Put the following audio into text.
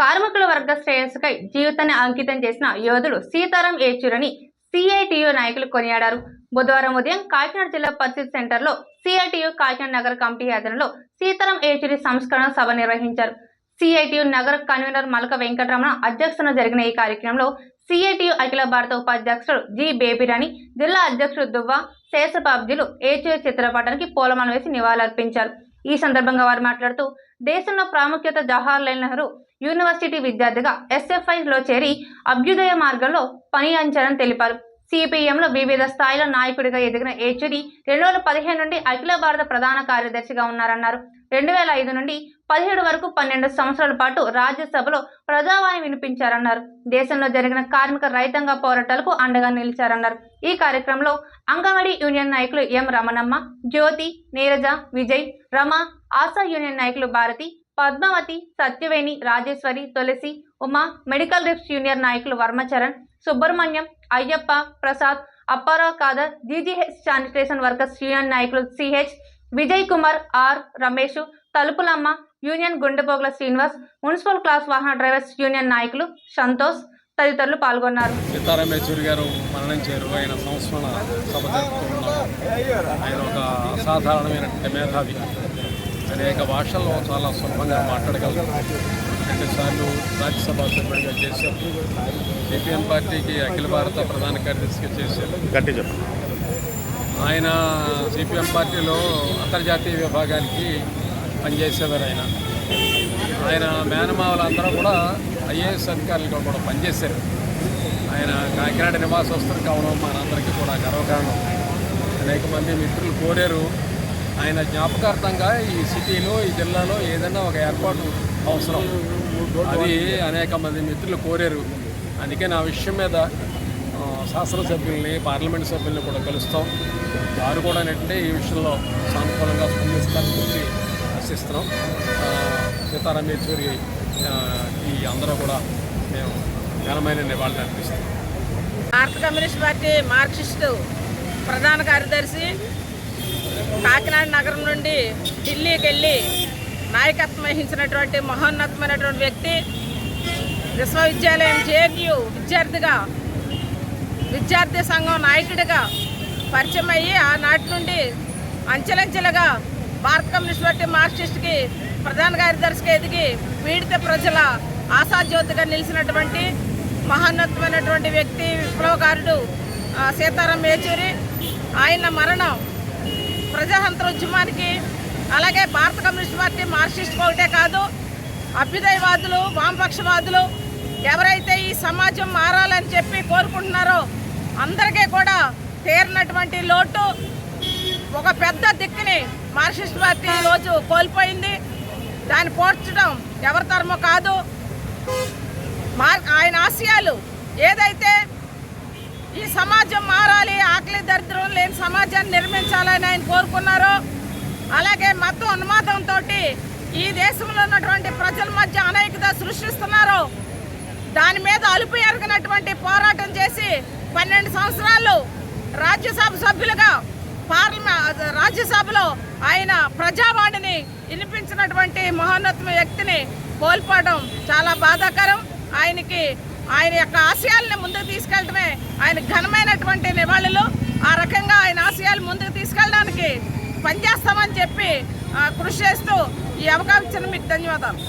కార్మికుల వర్గ శ్రేయస్సుకై జీవితాన్ని అంకితం చేసిన యోధుడు సీతారాం ఏచూరని సిఐటియు నాయకులు కొనియాడారు. బుధవారం ఉదయం కాకినాడ జిల్లా పరిస్థితి సెంటర్లో సిఐటియు కాకినాడ నగర కమిటీ ఆధ్వర్యంలో సీతారాం ఏచూరి సంస్కరణ సభ నిర్వహించారు. సిఐటియు నగర కన్వీనర్ మలక వెంకటరమణ అధ్యక్షతన జరిగిన ఈ కార్యక్రమంలో సిఐటియు అఖిల భారత ఉపాధ్యక్షుడు జి బేబిరాణి జిల్లా అధ్యక్షుడు దువ్వ శేషపాబ్జీలు ఏచూరి చిత్రపటానికి పూలమాల వేసి నివాళులర్పించారు. ఈ సందర్భంగా వారు మాట్లాడుతూ దేశంలో ప్రాముఖ్యత జవహర్లాల్ నెహ్రూ యూనివర్సిటీ విద్యార్థిగా ఎస్ఎఫ్ఐలో చేరి అభ్యుదయ మార్గంలో పని అంచారని తెలిపారు. సిపిఎంలో వివిధ స్థాయిల నాయకుడిగా ఎదిగిన ఏచుడి రెండు వేల పదిహేను నుండి అఖిల భారత ప్రధాన కార్యదర్శిగా ఉన్నారన్నారు. రెండు వేల ఐదు నుండి పదిహేడు వరకు పన్నెండు సంవత్సరాల పాటు రాజ్యసభలో ప్రజావాణి వినిపించారన్నారు. దేశంలో జరిగిన కార్మిక రైతాంగ పోరాటాలకు అండగా నిలిచారన్నారు. ఈ కార్యక్రమంలో అంగన్వాడీ యూనియన్ నాయకులు ఎం రమణమ్మ జ్యోతి నీరజ విజయ్ రమ ఆశా యూనియన్ నాయకులు Bharathi Padmavathi Satyaveni Rajeswari Tulasi Uma medical reps union నాయకులు Varmacharan Subrahmanyam Ayyappa Prasad Apparao Khadar GGH sanitation workers union నాయకులు CH Vijay Kumar R Ramesh Talupulamma union Gundepogula Srinivas municipal class వాహన drivers union నాయకులు సంతోష్ తదితరులు పాల్గొన్నారు. సీతారాం యేచూరి గారు మరణించారు ఆయన సంస్మరణ సభ ఆయన ఒక అసాధారణమైనటువంటి మేధావి. అనేక భాషల్లో చాలా సులభంగా మాట్లాడగలరు. రెండుసార్లు రాజ్యసభ సభ్యుడిగా చేశారు. సిపిఎం పార్టీకి అఖిల భారత ప్రధాన కార్యదర్శిగా చేశారు. ఆయన సిపిఎం పార్టీలో అంతర్జాతీయ విభాగానికి పనిచేసేవారు ఆయన ఆయన మేనమావలందరూ కూడా ఐఏఎస్ అధికారులుగా కూడా పనిచేశారు. ఆయన కాకినాడ నివాసస్తులు కావడం మనందరికీ కూడా గర్వకారణం. అనేక మంది మిత్రులు కోరారు. ఆయన జ్ఞాపకార్థంగా ఈ సిటీలో ఈ జిల్లాలో ఏదైనా ఒక ఏర్పాటు అవసరం. అది అనేక మంది మిత్రులు కోరారు. అందుకే నా విషయం మీద శాసనసభ్యుల్ని పార్లమెంట్ సభ్యుల్ని కూడా కలుస్తాం. వారు కూడా ఏంటంటే ఈ విషయంలో సానుకూలంగా స్పందిస్తారని చెప్పి ఆశిస్తున్నాం. సీతారాం యేచూరి ఈ అందరూ కూడా మేము ఘనమైన నివాళులు అర్పిస్తాం భారత కమ్యూనిస్ట్ పార్టీ మార్క్సిస్టు ప్రధాన కార్యదర్శి కాకినాడ నగరం నుండి ఢిల్లీకి వెళ్ళి నాయకత్వం వహించినటువంటి మహోన్నతమైనటువంటి వ్యక్తి విశ్వవిద్యాలయం జేఎన్యు విద్యార్థిగా విద్యార్థి సంఘం నాయకుడిగా పరిచయం అయ్యి ఆనాటి నుండి అంచెలంచెలుగా భారత కమ్యూనిస్ట్ పార్టీ మార్క్సిస్ట్కి ప్రధాన కార్యదర్శికి ఎదిగి పీడిత ప్రజల ఆశాజ్యోతిగా నిలిచినటువంటి మహోన్నతమైనటువంటి వ్యక్తి విప్లవకారుడు సీతారాం యేచూరి. ఆయన మరణం ప్రజాతంత్ర ఉద్యమానికి అలాగే భారత కమ్యూనిస్ట్ పార్టీ మార్క్సిస్ట్ ఒకటే కాదు అభ్యుదయవాదులు వామపక్షవాదులు ఎవరైతే ఈ సమాజం మారాలని చెప్పి కోరుకుంటున్నారో అందరికీ కూడా తీరినటువంటి లోటు. ఒక పెద్ద దిక్కుని మార్క్సిస్ట్ పార్టీ ఈరోజు కోల్పోయింది. దాన్ని పోడ్చడం ఎవరి తరమో కాదు. ఆయన ఆశయాలు ఏదైతే ఈ సమాజం మారాలి ఆకలి దరిద్రం లేని సమాజాన్ని నిర్మించాలని ఆయన కోరుకున్నారో అలాగే మతం ఉన్మాదంతో ఈ దేశంలో ఉన్నటువంటి ప్రజల మధ్య అనైక్యత సృష్టిస్తున్నారో దాని మీద అలుపు ఎరగనటువంటి పోరాటం చేసి పన్నెండు సంవత్సరాలు రాజ్యసభ సభ్యులుగా పార్లమెంట్ రాజ్యసభలో ఆయన ప్రజావాణిని వినిపించినటువంటి మహోన్నతమ వ్యక్తిని కోల్పోవడం చాలా బాధాకరం. ఆయనకి ఆయన యొక్క ఆశయాలను ముందుకు తీసుకెళ్ళడమే ఆయన ఘనమైనటువంటి నివాళులు. ఆ రకంగా ఆయన ఆశయాలు ముందుకు తీసుకెళ్ళడానికి పనిచేస్తామని చెప్పి కృషి చేస్తూ ఈ అవకాశం మీకు ధన్యవాదాలు.